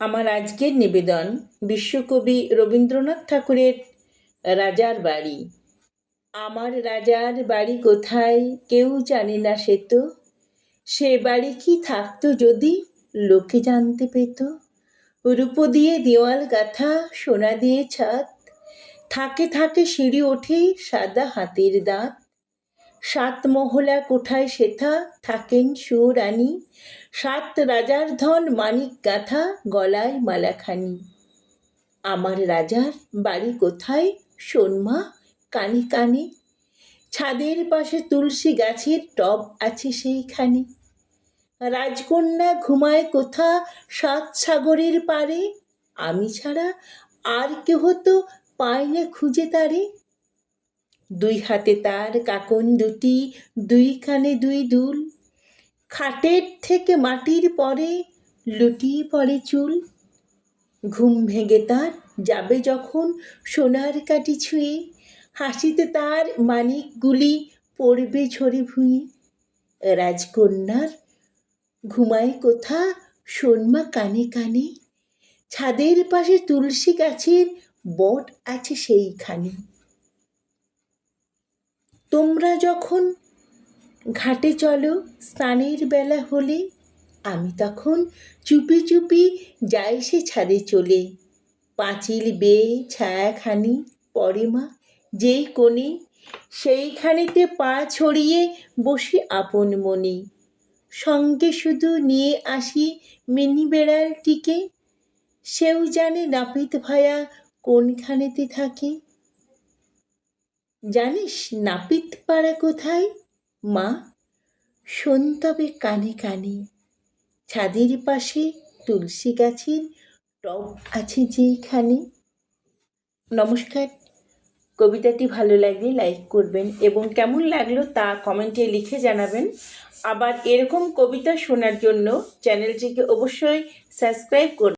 আমার আজকের নিবেদন বিশ্বকবি রবীন্দ্রনাথ ঠাকুরের রাজার বাড়ি। আমার রাজার বাড়ি কোথায় কেউ জানে না সে তো। সে বাড়ি কি থাকতো যদি লোকে জানতে পেত। রূপো দিয়ে দেওয়াল গাথা, সোনা দিয়ে ছাদ থাকে থাকে সিঁড়ি ওঠে সাদা হাতের দাঁত। সাত মহলা কোঠায় সেথা থাকেন সুরানী। সাত রাজার ধন মানিক গাথা, গলায় মালাখানি। আমার রাজার বাড়ি কোথায়? সোনমা, কানে কানে। ছাদের পাশে তুলসী গাছের টব আছে সেইখানে। রাজকন্যা ঘুমায় কোথা? সাত সাগরের পারে আমি ছাড়া আর কেহ তো পায় না খুঁজে তারে। দুই হাতে তার কাকন দুটি দুই কানে দুই দুল। খাটের থেকে মাটির পরে লুটিয়ে পড়ে চুল। ঘুম ভেঙে তার যাবে যখন সোনার কাটি ছুঁয়ে। হাসিতে তার মানিকগুলি পড়বে ঝরে ভুঁয়ে। রাজকন্যার ঘুমায় কোথা সোনমা কানে কানে। ছাদের পাশে তুলসী গাছের বট আছে সেইখানে। তোমরা যখন ঘাটে চলো, স্নানের বেলা হলে, আমি তখন চুপি চুপি যাই সে ছাদে চলে। পাঁচিল বেয়ে ছায়াখানি পরে মা, যেই কোণে, সেইখানেতে পা ছড়িয়ে বসি আপন মনে। সঙ্গে শুধু নিয়ে আসি মিনি বেড়ালটিকে। সেও জানে নাপিত ভায়া কোনখানেতে থাকে। জানিস নাপিত পাড়া কোথায়? মা, শোন তবে কানে কানে। ছাদের পাশে তুলসী গাছের টব আছে যেইখানে। নমস্কার। কবিতাটি ভালো লাগলে লাইক করবেন এবং কেমন লাগল তা কমেন্টে লিখে জানাবেন। আবার এরকম কবিতা শোনার জন্য চ্যানেলটিকে অবশ্যই সাবস্ক্রাইব করবেন